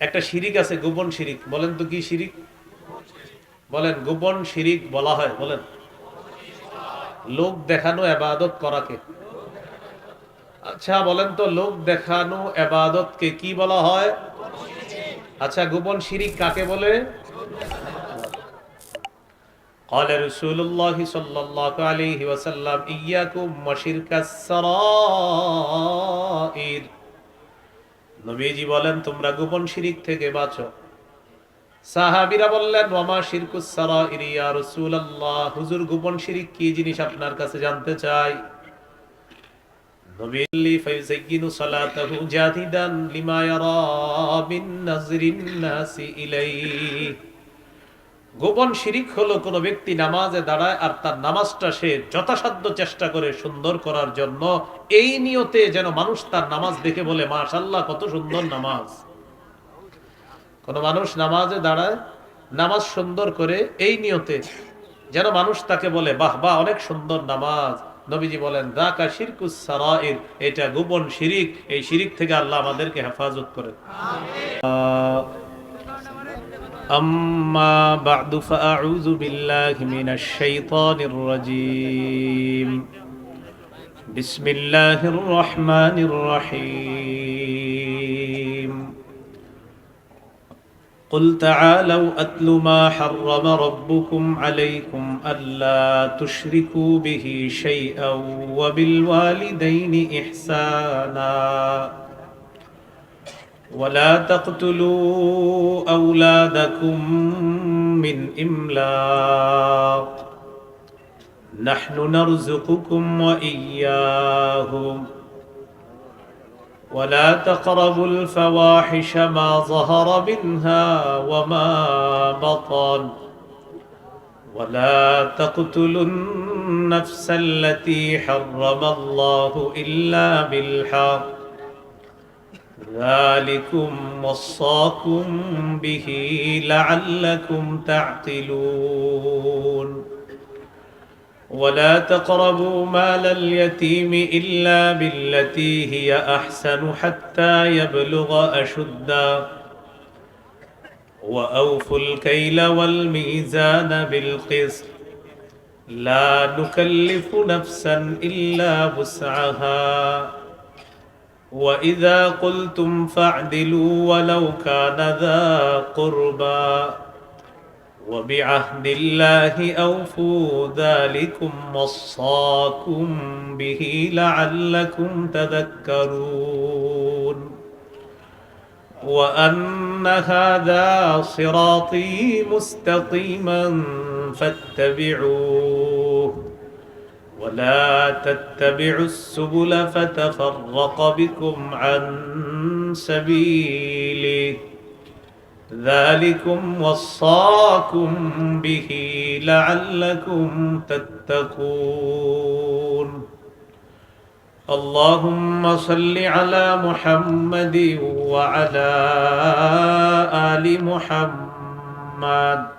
একটা শিরিক আছে গোপন শিরিক বলেন তো কি শিরিক বলেন গোপন শিরিক বলা হয় বলেন লোক দেখানো এবাদত করাকে আচ্ছা বলেন তো লোক দেখানো এবাদতকে কি বলা হয় আচ্ছা গোপন শিরিক কাকে বলে قال رسول الله صلى الله عليه وسلم إياكم وشرك السرائر নবীজি বলেন, তোমরা গোপন শিরিক থেকে বাঁচো। সাহাবিরা বললেন মামা শিরকুস রাসূলুল্লাহ? হুজুর, গোপন শিরিক কি জিনিস আপনার কাছে জানতে চাই? নবীলি লিমা গোপন শিরিক হলো কোন ব্যক্তি নামাজে দাঁড়ায় আর তার নামাজটা সে যথাসাধ্য চেষ্টা করে সুন্দর করার জন্য। এই নিয়তে যেন মানুষ তার নামাজ দেখে বলে মাশাল্লাহ কত সুন্দর নামাজ। কোন মানুষ নামাজে দাঁড়ায়, নামাজ সুন্দর করে এই নিয়তে যেন মানুষ তাকে বলে, বাহ বাহ, অনেক সুন্দর নামাজ। নবীজি বলেন দাকা শিরকুস সারাইর, এটা গোপন শিরিক। এই শিরিক থেকে আল্লাহ আমাদেরকে হেফাজত করেন। أما بعد فأعوذ بالله من الشيطان الرجيم بسم الله الرحمن الرحيم قل تعالوا أتل ما حرم ربكم عليكم ألا تشركوا به شيئا وبالوالدين إحسانا ولا تقتلوا أولادكم من إملاق. نحن نرزقكم وإياهم. ولا تقربوا الفواحش ما ظهر منها وما بطن. ولا تقتلوا النفس التي حرم الله إلا بالحق. ذلكم وصاكم به لعلكم تعقلون. ولا تقربوا مال اليتيم إلا بالتي هي أحسن حتى يبلغ أشده. وأوفوا الكيل والميزان بالقسط. لا نكلف نفسا إلا وسعها. وإذا قلتم فاعدلوا ولو كان ذا قربى وبعهد الله أوفوا ذلكم وصاكم به لعلكم تذكرون وأن هذا صراطي مستقيما فاتبعوه ولا تتبعوا السبل فتفرق بكم عن سبيله ذلكم وصاكم به لعلكم تتقون اللهم صل على محمد وعلى آل محمد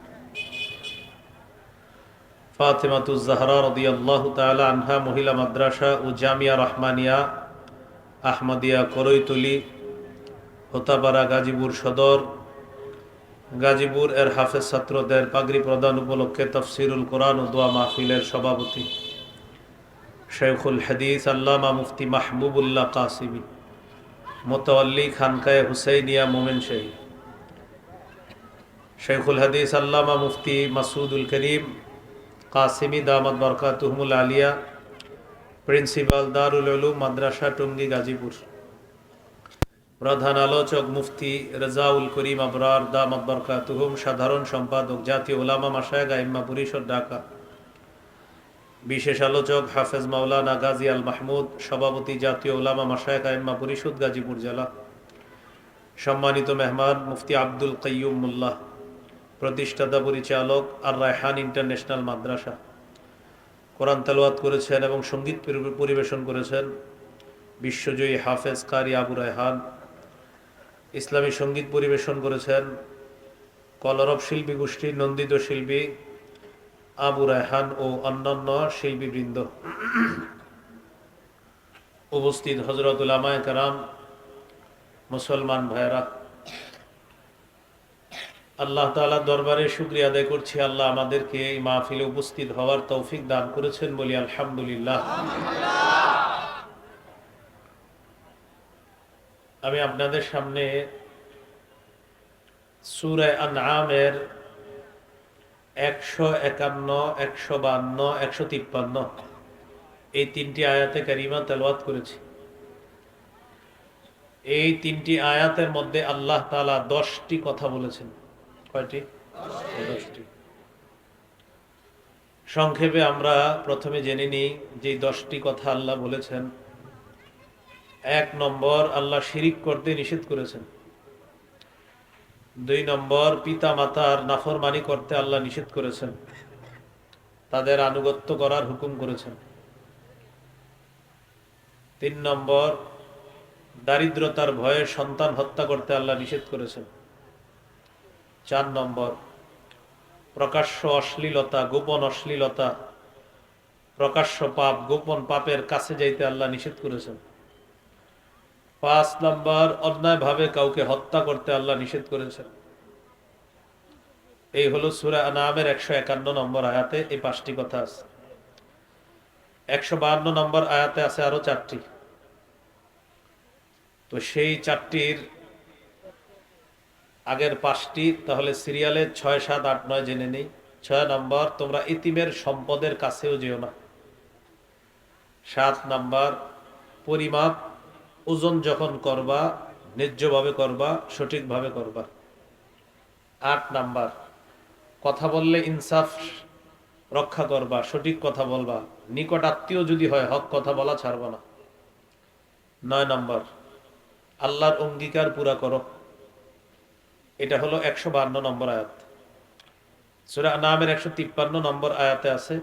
আনহা, মহিলা মাদ্রাসা ও জামিয়া রহমানিয়া, আহমদিয়া করৈতলি, হোতাপাড়া গাজীপুর সদর, গাজীপুর এর হাফেজ ছাত্রদের পাগড়ি প্রদান উপলক্ষে তফসিরুল কোরআন ও দোয়া মাহফিলের সভাপতি। শেখুল হাদিস আল্লামা মুফতি মাহবুবুল্লাহ কাসিমি মোতাল্লি খানকায় হুসাইনিয়া মোমেন শাহী। শেখুল হাদিস আল্লামা মুফতি মাসুদুল করিম কাসিমি দামাদ বরকাতুহমুল আলিয়া, প্রিন্সিপাল দারুল উলুম, মাদ্রাসা, টঙ্গী, গাজীপুর। প্রধান আলোচক মুফতি রেজাউল করিম আবরার, দামাত বরকাতুহুম সাধারণ সম্পাদক, জাতীয় ওলামা মাসায় গাইম্মা পরিষদ, ঢাকা। বিশেষ আলোচক হাফেজ মাওলানা গাজী আল মাহমুদ, সভাপতি জাতীয় ওলামা মাসায় গাইম্মা পরিষদ, গাজীপুর জেলা। সম্মানিত মেহমান, মুফতি আব্দুল কাইয়ুম মোল্লাহ। প্রতিষ্ঠাতা পরিচালক আর রায়হান ইন্টারন্যাশনাল মাদ্রাসা। কোরআন তেলাওয়াত করেছেন এবং সংগীত পরিবেশন করেছেন বিশ্বজয়ী হাফেজ কারি আবু রায়হান। ইসলামী সংগীত পরিবেশন করেছেন কলরব শিল্পী গোষ্ঠীর নন্দিত শিল্পী আবু রায়হান ও অন্যান্য শিল্পীবৃন্দ। উপস্থিত হজরতুল আমায় কারাম, মুসলমান ভাইরা আল্লাহ তাআলা দরবারে শুক্রিয়া আদায় করছি। আল্লাহ আমাদেরকে এই মাহফিলে উপস্থিত হওয়ার তৌফিক দান করেছেন বলি আলহামদুলিল্লাহ। আমি আপনাদের সামনে সুরায় আনআমের একশো একান্ন, একশো বান্ন, একশো তিপ্পান্ন এই তিনটি আয়াতে কারিমা তেলাওয়াত করেছি। এই তিনটি আয়াতের মধ্যে আল্লাহ তাআলা দশটি কথা বলেছেন। কয়টি? দশটি। সংক্ষেপে আমরা প্রথমে জেনে নিই যে দশটি কথা আল্লাহ বলেছেন। এক নম্বর, আল্লাহ শিরিক করতে নিষেধ করেছেন। দুই নম্বর পিতা মাতার নাফরমানি করতে আল্লাহ নিষেধ করেছেন। তাদের আনুগত্য করার হুকুম করেছেন। তিন নম্বর, দারিদ্রতার ভয়ে সন্তান হত্যা করতে আল্লাহ নিষেধ করেছেন। চার নম্বর, প্রকাশ্য অশ্লীলতা, গোপন অশ্লীলতা, প্রকাশ্য পাপ, গোপন পাপের কাছে যাইতে আল্লাহ নিষেধ করেছেন। পাঁচ নম্বর, অন্যায়ভাবে কাউকে হত্যা করতে আল্লাহ নিষেধ করেছেন। এই হলো সুরা নামের একশো একান্ন নম্বর আয়াতে এই পাঁচটি কথা আছে। একশো বাহান্ন নম্বর আয়াতে আছে আরও চারটি। তো সেই চারটির আগের পাঁচটি, তাহলে সিরিয়ালে ছয়, সাত, আট, নয় জেনে নেই। ছয় নম্বর, তোমরা ইতিমের সম্পদের কাছেও যেও না। সাত নাম্বার, পরিমাপ, ওজন যখন করবা, ন্যায্যভাবে করবা, সঠিকভাবে করবা। আট নাম্বার, কথা বললে ইনসাফ রক্ষা করবা, সঠিক কথা বলবা। নিকট আত্মীয় যদি হয়, হক কথা বলা ছাড়বা না। নয় নাম্বার, আল্লাহর অঙ্গীকার পুরা করো। এটা হলো একশো বান্ন নম্বর আয়াত। সুরা নামের একশো তিপ্পান্ন নম্বর আয়াতে আছে,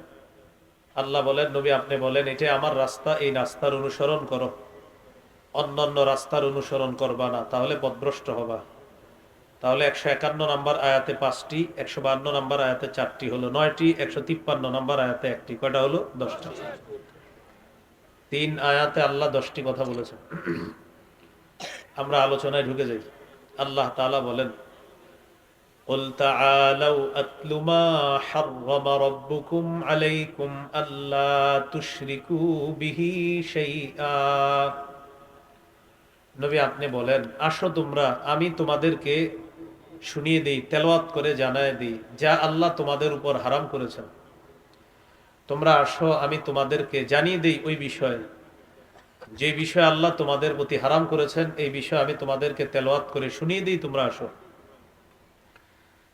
আল্লাহ বলেন, নবী আপনি বলেন, এটা আমার রাস্তা, এই রাস্তার অনুসরণ করো। অন্যান্য রাস্তার অনুসরণ করবা না, তাহলে পদভ্রষ্ট হবা। তাহলে একশো একান্ন নম্বর আয়াতে পাঁচটি, একশো বান্ন নম্বর আয়াতে চারটি হলো নয়টি, একশো তিপ্পান্ন নম্বর আয়াতে একটি। কয়টা হলো? দশটি। তিন আয়াতে আল্লাহ দশটি কথা বলেছেন। আমরা আলোচনায় ঢুকে যাই। আল্লাহ তাআলা বলেন قل تعالوا أتل ما حرم ربكم عليكم ألا تشركوا به شيئا নবী আপনি বলেন আসো তোমরা আমি তোমাদেরকে শুনিয়ে দিই তেলাওয়াত করে জানায় দিই যা আল্লাহ তোমাদের উপর হারাম করেছেন তোমরা আসো আমি তোমাদেরকে জানিয়ে দিই ওই বিষয়ে যে বিষয় আল্লাহ তোমাদের প্রতি হারাম করেছেন এই বিষয়ে আমি তোমাদেরকে তেলাওয়াত করে শুনিয়ে দিই তোমরা আসো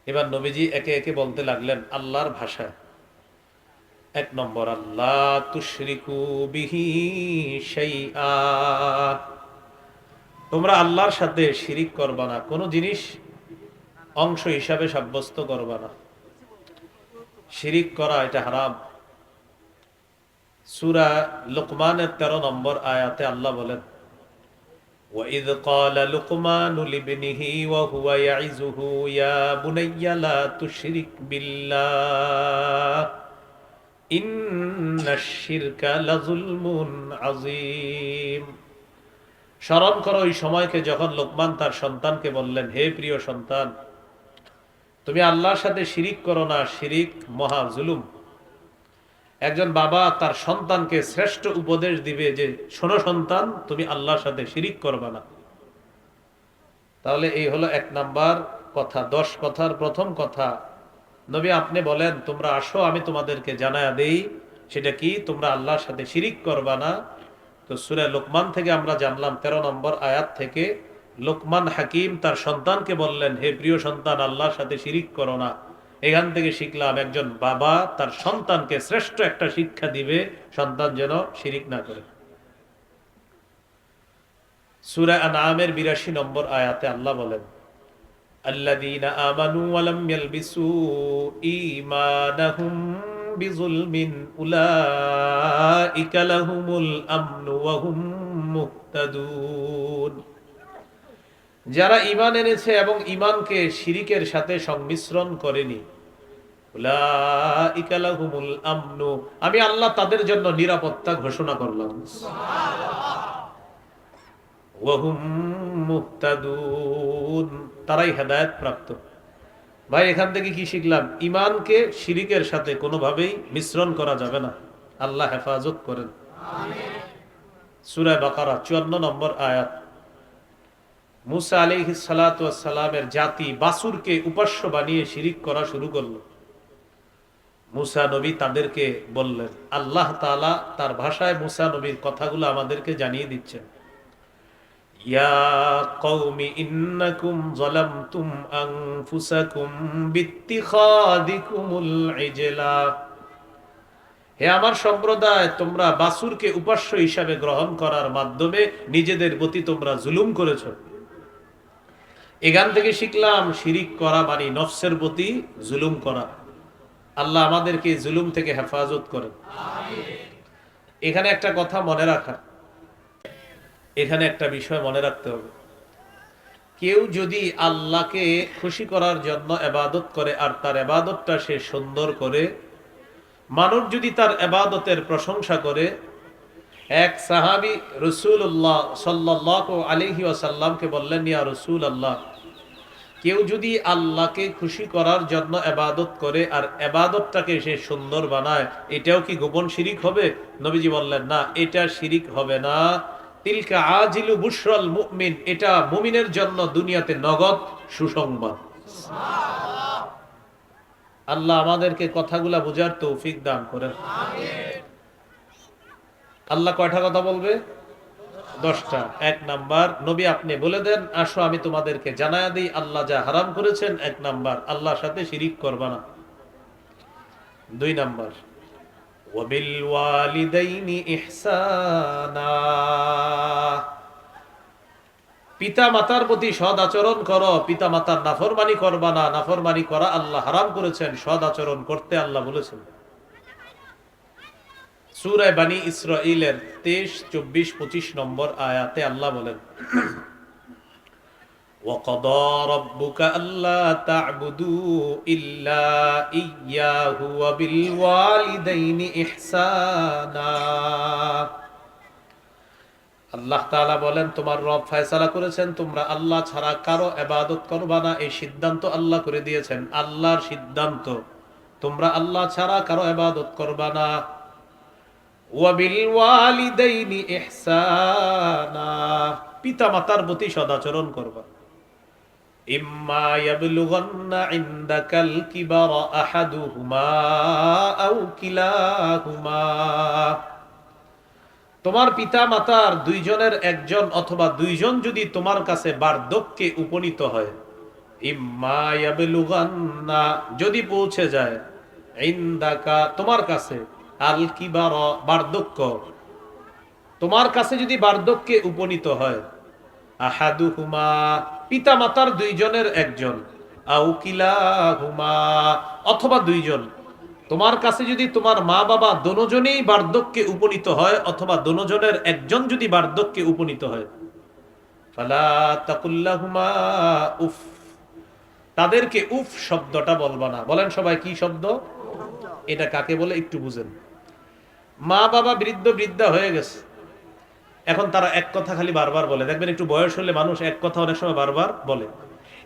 এবার নবীজি একে একে বলতে লাগলেন, আল্লাহর ভাষায় এক নম্বর আল্লাহ তুশরিকু বিহি শাইআ। তোমরা আল্লাহর সাথে শিরিক করবা না, কোনো জিনিস অংশ হিসাবে সাব্যস্ত করবা না। শিরিক করা এটা হারাম। সুরা লুকমানের তেরো নম্বর আয়াতে আল্লাহ বলেন وإذ قال لقمان لابنه وهو يعزه يا بني لا تشرك بالله إن الشرك لظلم عظيم স্মরণ করো ওই সময়কে যখন লোকমান তার সন্তানকে বললেন হে প্রিয় সন্তান তুমি আল্লাহর সাথে শিরিক করো না শিরিক মহা জুলুম একজন বাবা তার সন্তানকে শ্রেষ্ঠ উপদেশ দিবে যে, শোনো সন্তান, তুমি আল্লাহর সাথে শিরিক করবা না। তাহলে এই হলো এক নাম্বার কথা, দশ কথার প্রথম কথা। নবী আপনি বলেন, তোমরা আসো, আমি তোমাদেরকে জানায়া দেই, সেটা কি? তোমরা আল্লাহর সাথে শিরিক করবা না? তো সুরে লোকমান থেকে আমরা জানলাম, তেরো নম্বর আয়াত থেকে লোকমান হাকিম তার সন্তানকে বললেন, হে প্রিয় সন্তান, আল্লাহর সাথে শিরিক করো না। এখান থেকে শিখলাম একজন বাবা তার সন্তানকে শ্রেষ্ঠ একটা শিক্ষা দিবে সন্তান যেন শিরিক না করে সুরা আনামের বিরাশি নম্বর আয়াতে আল্লাহ বলেন الذين آمنوا ولم يلبسوا إيمانهم بظلم أولئك لهم الأمن وهم مهتدون যারা ইমান এনেছে এবং ঈমানকে শিরিকের সাথে সংমিশ্রণ করেনি। আমি আল্লাহ তাদের জন্য নিরাপত্তা ঘোষণা করলাম। তারাই হেদায়ত প্রাপ্ত। ভাই এখান থেকে কি শিখলাম? ইমানকে শিরিকের সাথে কোনোভাবেই মিশ্রণ করা যাবে না। আল্লাহ হেফাজত করেন। সুরায় বাকারা চুয়ান্ন নম্বর আয়াত। মুসা আলী সালামের জাতি বাসুরকে উপাস্য বানিয়ে শিরিক করা শুরু করল। মুসা নবী তাদেরকে বললেন, আল্লাহ তাআলা তার ভাষায় মুসা নবীর কথাগুলো আমাদেরকে জানিয়ে দিচ্ছেন। হে আমার সম্প্রদায়, তোমরা বাসুরকে উপাস্য হিসাবে গ্রহণ করার মাধ্যমে নিজেদের প্রতি তোমরা জুলুম করেছ। এখান থেকে শিখলাম শিরিক করা মানে নফসের প্রতি জুলুম করা। আল্লাহ আমাদেরকে জুলুম থেকে হেফাজত করেন। এখানে একটা কথা মনে রাখা। এখানে একটা বিষয় মনে রাখতে হবে। কেউ যদি আল্লাহকে খুশি করার জন্য এবাদত করে আর তার এবাদতটা সে সুন্দর করে, মানুষ যদি তার এবাদতের প্রশংসা করে, এক সাহাবি রসুল্লাহ সাল্লাহ আলহি আসাল্লামকে বললেন, ইয়া রসুল আল্লাহ কেউ যদি আল্লাহকে খুশি করার জন্য এবাদত করে আর এবাদতটাকে সে সুন্দর বানায়, এটাও কি গোপন শিরিক হবে? নবীজি বললেন, না, এটা শিরিক হবে না। তিলকা আজিলু বুশরল মুমিন, এটা মুমিনের জন্য দুনিয়াতে নগদ সুসংবাদ। আল্লাহ আমাদেরকে কথাগুলা বোঝার তৌফিক দান করেন। আল্লাহ কয়টা কথা বলবে? দশটা। এক নাম্বার, নবী আপনি বলে দেন, আসো, আমি তোমাদেরকে জানায়া দিই, আল্লাহ যা হারাম করেছেন, এক নাম্বার, আল্লাহর সাথে শিরিক করবা না। দুই নাম্বার পিতা মাতার প্রতি সদ আচরণ করো পিতা মাতার নাফরমানি করবা নাফরমানি করা আল্লাহ হারাম করেছেন সদ আচরণ করতে আল্লাহ বলেছেন। সুরায় বানী ইসরাইলের তেইশ চব্বিশ পঁচিশ নম্বর আয়াতে আল্লাহ বলেন وقضى ربك ألا تعبدوا إلا إياه وبالوالدين إحسانا আল্লাহ তাআলা বলেন তোমার রব ফয়সালা করেছেন তোমরা আল্লাহ ছাড়া কারো এবাদত করবা না এই সিদ্ধান্ত আল্লাহ করে দিয়েছেন আল্লাহর সিদ্ধান্ত তোমরা আল্লাহ ছাড়া কারো এবাদত করবা না ওয়াবিলওয়ালিদাইনি ইহসানা। পিতা মাতার প্রতি সদাচরণ করবা। ইম্মা ইয়াবলুগান্না ইনদাকাল কিবারা আহাদুহুমা আও কিলাহুমা। তোমার পিতা মাতার দুইজনের একজন অথবা দুইজন যদি তোমার কাছে বার্ধক্যে উপনীত হয়, ইম্মা ইয়াবলুগান্না যদি পৌঁছে যায়, ইনদাকা তোমার কাছে আল বার্ধক্য। তোমার কাছে যদি বার্ধক্যে উপনীত হয় আহাদু হুমা পিতা মাতার দুইজনের একজন। আউকিলা হুমা অথবা দুইজন। তোমার কাছে যদি তোমার মা বাবা দনোজনেই বার্ধক্যে উপনীত হয়, অথবা দনোজনের একজন যদি বার্ধক্যে উপনীত হয়, ফালা তাকুল্লাহুমা উফ। তাদেরকে উফ শব্দটা বলবা না। বলেন সবাই কি শব্দ? এটা কাকে বলে? একটু বুঝেন। মা বাবা বৃদ্ধ বৃদ্ধা হয়ে গেছে। এখন তারা এক কথা খালি বারবার বলে। দেখবেন একটু বয়স হলে মানুষ এক কথা অনেক সময় বারবার বলে।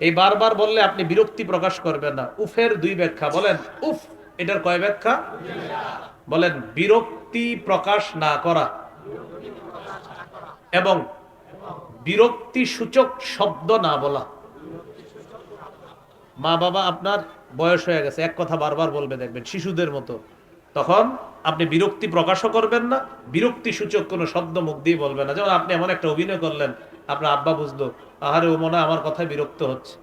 এই বারবার বললে আপনি বিরক্তি প্রকাশ করবেন না। উফের দুই ব্যাখ্যা। বলেন, উফ, এটার কয় ব্যাখ্যা? বলেন, বিরক্তি প্রকাশ না করা এবং বিরক্তি সূচক শব্দ না বলা। মা বাবা আপনার বয়স হয়ে গেছে। এক কথা বারবার বলবে দেখবেন শিশুদের মতো। তখন আপনি বিরক্তি প্রকাশও করবেন না, বিরক্তি সূচক কোনো শব্দ মুখ দিয়ে বলবেন না। যেমন আপনি এমন একটা অভিনয় করলেন, আপনার আব্বা বুঝলো, আহারে ও মনে, আমার কথায় বিরক্ত হচ্ছে।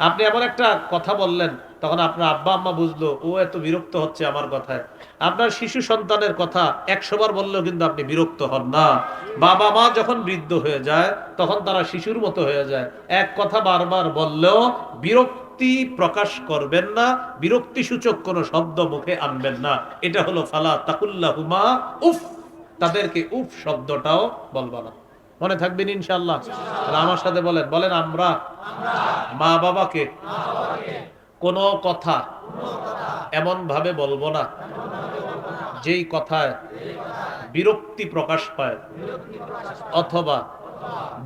আপনি এমন একটা কথা বললেন, তখন আপনার আব্বা আম্মা বুঝলো, ও এত বিরক্ত হচ্ছে আমার কথায়। আপনার শিশু সন্তানের কথা একশোবার বললেও কিন্তু আপনি বিরক্ত হন না। বাবা মা যখন বৃদ্ধ হয়ে যায়, তখন তারা শিশুর মতো হয়ে যায়। এক কথা বারবার বললেও বিরক্তি প্রকাশ করবেন না বিরক্তি সূচক কোনো শব্দ মুখে আনবেন না। এটা হলো ফালা তাকুল্লাহুমা উফ। তাদেরকে উফ শব্দটাও বলবা না। মনে থাকবেন ইনশাল্লাহ আমার সাথে বলেন বলেন আমরা। মা বাবাকে। কোনো কথা এমন ভাবে বলব না, যেই কথায় বিরক্তি প্রকাশ পায়। অথবা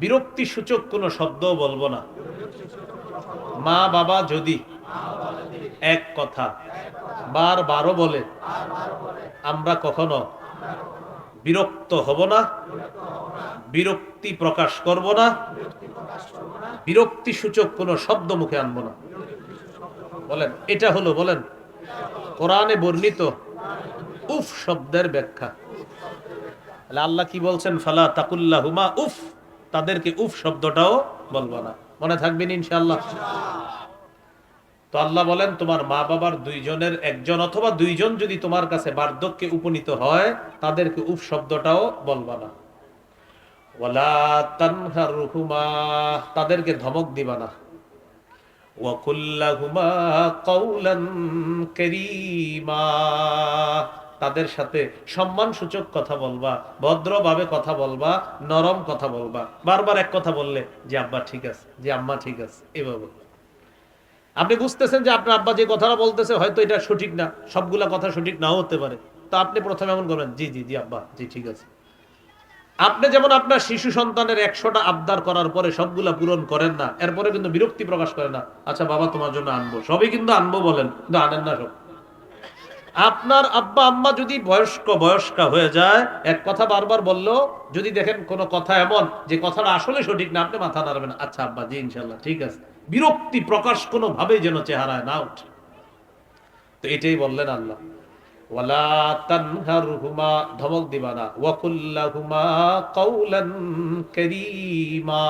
বিরক্তি সূচক কোনো শব্দ বলব না। মা বাবা যদি এক কথা বার বারো বলে, আমরা কখনো বিরক্ত হব না, বিরক্তি প্রকাশ করব না বিরক্তি সূচক কোনো শব্দ মুখে আনব না। বলেন, এটা হলো, বলেন, কোরআনে বর্ণিত উফ শব্দের ব্যাখ্যা। আল্লাহ কি বলছেন? ফালা তাকুল্লাহুমা, উফ, তাদেরকে উফ শব্দটাও বলব না। মনে থাকবেন ইনশাআল্লাহ। তো আল্লাহ বলেন, তোমার মা বাবার দুইজনের একজন অথবা দুইজন যদি তোমার কাছে বার্ধক্যে উপনীত হয়, তাদেরকে উফ শব্দটাও বলবা না। তানহারহুমা, তাদেরকে ধমক দিবা না। ওয়াকুল্লাহুমা কারীমা তাদের সাথে সম্মান সূচক কথা বলবা, ভদ্রভাবে কথা বলবা, নরম কথা বলবা। বারবার এক কথা বললে, যে আব্বা ঠিক আছে, যে আম্মা ঠিক আছে এভাবে আপনি বুঝতেছেন যে আপনার আব্বা যে কথাটা বলতেছে, হয়তো এটা সঠিক না, সবগুলা কথা সঠিক নাও হতে পারে। তা আপনি প্রথমে এমন করবেন, জি জি জি, আব্বা, জি, ঠিক আছে। আপনি যেমন আপনার শিশু সন্তানের একশোটা আবদার করার পরে সবগুলা পূরণ করেন না, এরপরে কিন্তু বিরক্তি প্রকাশ করেন না আচ্ছা বাবা, তোমার জন্য আনব। সবই কিন্তু আনব বলেন, কিন্তু আনেন না সব। আপনার আব্বা আম্মা যদি বয়স্ক, বয়স্কা হয়ে যায়, এক কথা বারবার বললেও যদি দেখেন কোনো কথা এমন যে কথাটা আসলে সঠিক না, আপনি মাথা নাড়বেন আচ্ছা আব্বা, জি ইনশাল্লাহ ঠিক আছে। বিরক্তি প্রকাশ কোনো ভাবেই যেন চেহারায় না উঠে তো এটাই বললেন আল্লাহ। ওয়ালা তানহারহুমা ধমক দিবা না। ওয়াকুল্লাহুমা কাউলান কারীমা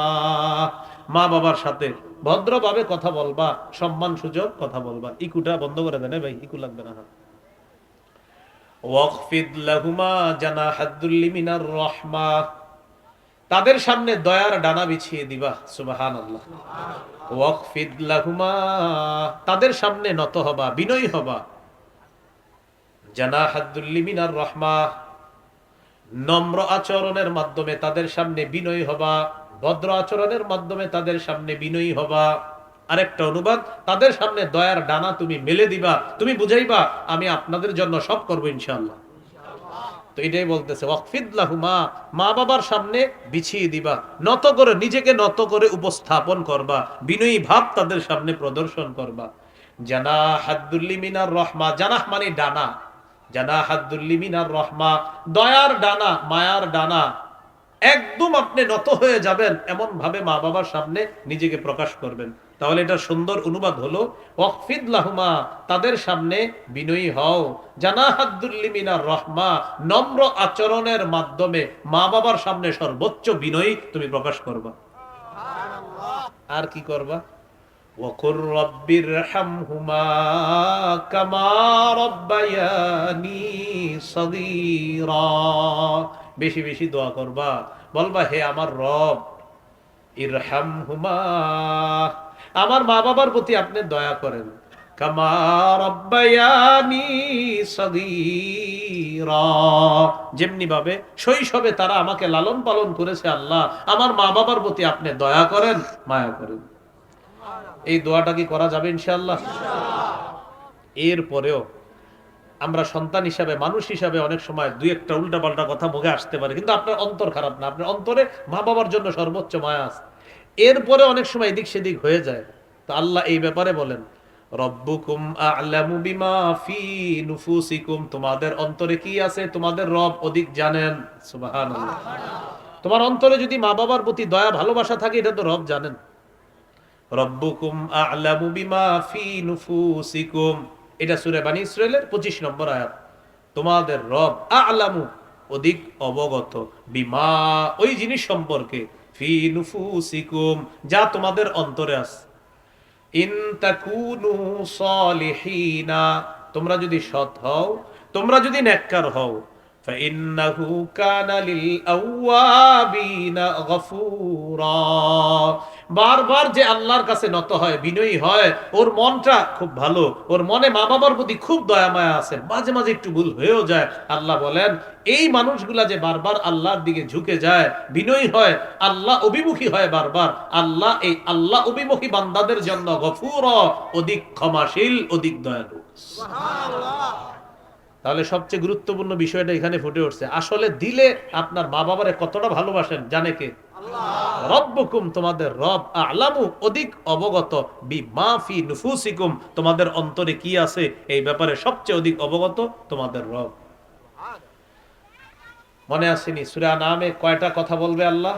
মা বাবার সাথে ভদ্রভাবে কথা বলবা সম্মান সুযোগ কথা বলবা। ইকুটা বন্ধ করে দেন ভাই, ইকু লাগবে না হ্যাঁ। ওয়াকফিদ লাহুমা মিনার রাহমা। তাদের সামনে দয়ার ডানা বিছিয়ে দিবা, সুবহানাল্লাহ। ওয়াকফিদ লাহুমা, তাদের সামনে নত হবা, বিনয়ী হবা। জানাহাদ্দুল্লি মিনার রহমা, নম্র আচরণের মাধ্যমে তাদের সামনে বিনয়ী হবা, ভদ্র আচরণের মাধ্যমে তাদের সামনে বিনয়ী হবা। আরেকটা অনুবাদ, তাদের সামনে দয়ার ডানা তুমি মেলে দিবা, তুমি বুঝাইবা, আমি আপনাদের জন্য সব করব ইনশাআল্লাহ। তো এটাই বলতেছে মা বাবার সামনে বিছিয়ে দিবা, নত করে, নিজেকে নত করে উপস্থাপন করবা, বিনয়ী ভাব তাদের সামনে প্রদর্শন করবা। জানা রহমা, জানাহ মানে ডানা জানা রহমা, দয়ার ডানা, মায়ার ডানা, একদম আপনি নত হয়ে যাবেন এমন ভাবে মা বাবার সামনে নিজেকে প্রকাশ করবেন। তাহলে এটা সুন্দর অনুবাদ হলো ওয়াকফিদ লাহুমা তাদের সামনে বিনয়ী হও। জানাহাদ্দুল্লিমিনার রহমা নম্র আচরণের মাধ্যমে মা বাবার সামনে সর্বোচ্চ বিনয়ী তুমি প্রকাশ করবা। আর কি করবা? বেশি বেশি দোয়া করবা। বলবা হে আমার রব ইরহাম হুমা আমার মা বাবার প্রতি আপনি দয়া করেন। যেমনি ভাবে শৈশবে তারা আমাকে লালন পালন করেছে আল্লাহ, আমার মা বাবার প্রতি আপনি দয়া করেন, মায়া করেন। এই দোয়াটা কি করা যাবে ইনশাআল্লাহ? এরপরেও আমরা সন্তান হিসাবে, মানুষ হিসাবে অনেক সময় দুই একটা উল্টা পাল্টা কথা মুখে আসতে পারে, কিন্তু আপনার অন্তর খারাপ না। আপনার অন্তরে মা বাবার জন্য সর্বোচ্চ মায়া আছে। এরপরে অনেক সময় এদিক সেদিক হয়ে যায়। তো আল্লাহ এই ব্যাপারে বলেন, রব্বুকুম আ'লামু বিমা ফি নুফুসিকুম। তোমাদের অন্তরে কি আছে? তোমাদের রব অধিক জানেন। সুবহানাল্লাহ। তোমার অন্তরে যদি মা বাবার প্রতি দয়া, ভালোবাসা থাকে, এটা তো রব জানেন। রব্বুকুম আ'লামু বিমা ফি নুফুসিকুম। এটা সূরা বানী ইসরাইলের 25 নম্বর আয়াত। তোমাদের রব আলামু অধিক অবগত। বিমা, ওই জিনিস সম্পর্কে যা তোমাদের অন্তরে আছে। ইন তোমরা যদি সৎ হও তোমরা যদি নেককার হও فإنه كان للأوابين غفورا বারবার যে আল্লাহর কাছে নত হয় বিনয়ী হয় ওর মনটা খুব ভালো ওর মনে মা বাবার প্রতি খুব দয়া মায়া আছে মাঝে মাঝে একটু ভুল হয়েও যায় আল্লাহ বলেন এই মানুষগুলা যে বারবার আল্লাহর দিকে ঝুঁকে যায় বিনয়ী হয় আল্লাহ অভিমুখী হয় বারবার আল্লাহ এই আল্লাহ অভিমুখী বান্দাদের জন্য গফুর অধিক ক্ষমাশীল অধিক দয়ালু তাহলে সবচেয়ে গুরুত্বপূর্ণ বিষয়টা এখানে ফুটে উঠছে। আসলে দিলে আপনার মা বাবারে কতটা ভালোবাসেন জানে কে? রব্বকুম তোমাদের রব আলামু অধিক অবগত। বি মাফি নুফুসিকুম তোমাদের অন্তরে কি আছে? এই ব্যাপারে সবচেয়ে অধিক অবগত তোমাদের রব। মনে আসেনি সুরা নামে কয়টা কথা বলবে আল্লাহ?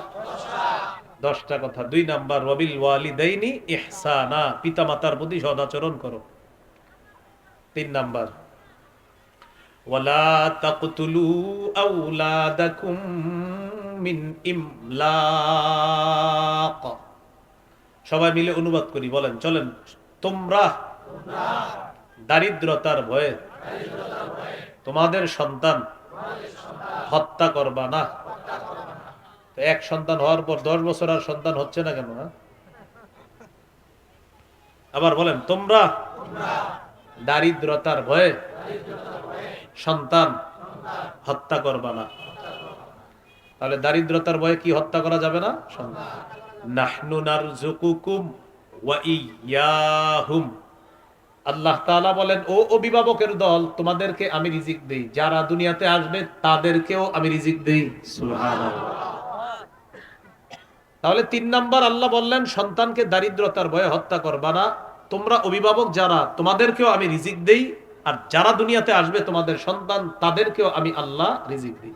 দশটা কথা। দুই নাম্বার রবিল ওয়ালিদাইনি ইহসানা পিতা মাতার প্রতি সদাচরণ করো। তিন নাম্বার ওয়ালা তাকতুলু আউলাদাকুম মিন সবাই মিলে অনুবাদ করি, বলেন, চলেন, তোমরা দারিদ্রতার ভয়ে তোমাদের সন্তান হত্যা করবা না এক সন্তান হওয়ার পর দশ বছর আর সন্তান হচ্ছে না কেন হ্যাঁ? আবার বলেন, তোমরা দারিদ্রতার ভয়ে সন্তান, হত্যা করবা না। তাহলে দারিদ্রতার ভয়ে কি হত্যা করা যাবে না? আল্লাহ বলেন, ও অভিভাবকের দল, তোমাদেরকে আমি রিজিক দেই। যারা দুনিয়াতে আসবে, তাদেরকেও আমি রিজিক দেই। তাহলে তিন নাম্বার আল্লাহ বললেন, সন্তানকে দারিদ্রতার ভয়ে হত্যা করবা না। তোমরা অভিভাবক যারা, তোমাদেরকেও আমি রিজিক দেই। আর যারা দুনিয়াতে আসবে তোমাদের সন্তান তাদেরকেও আমি আল্লাহ রিজিক দিই।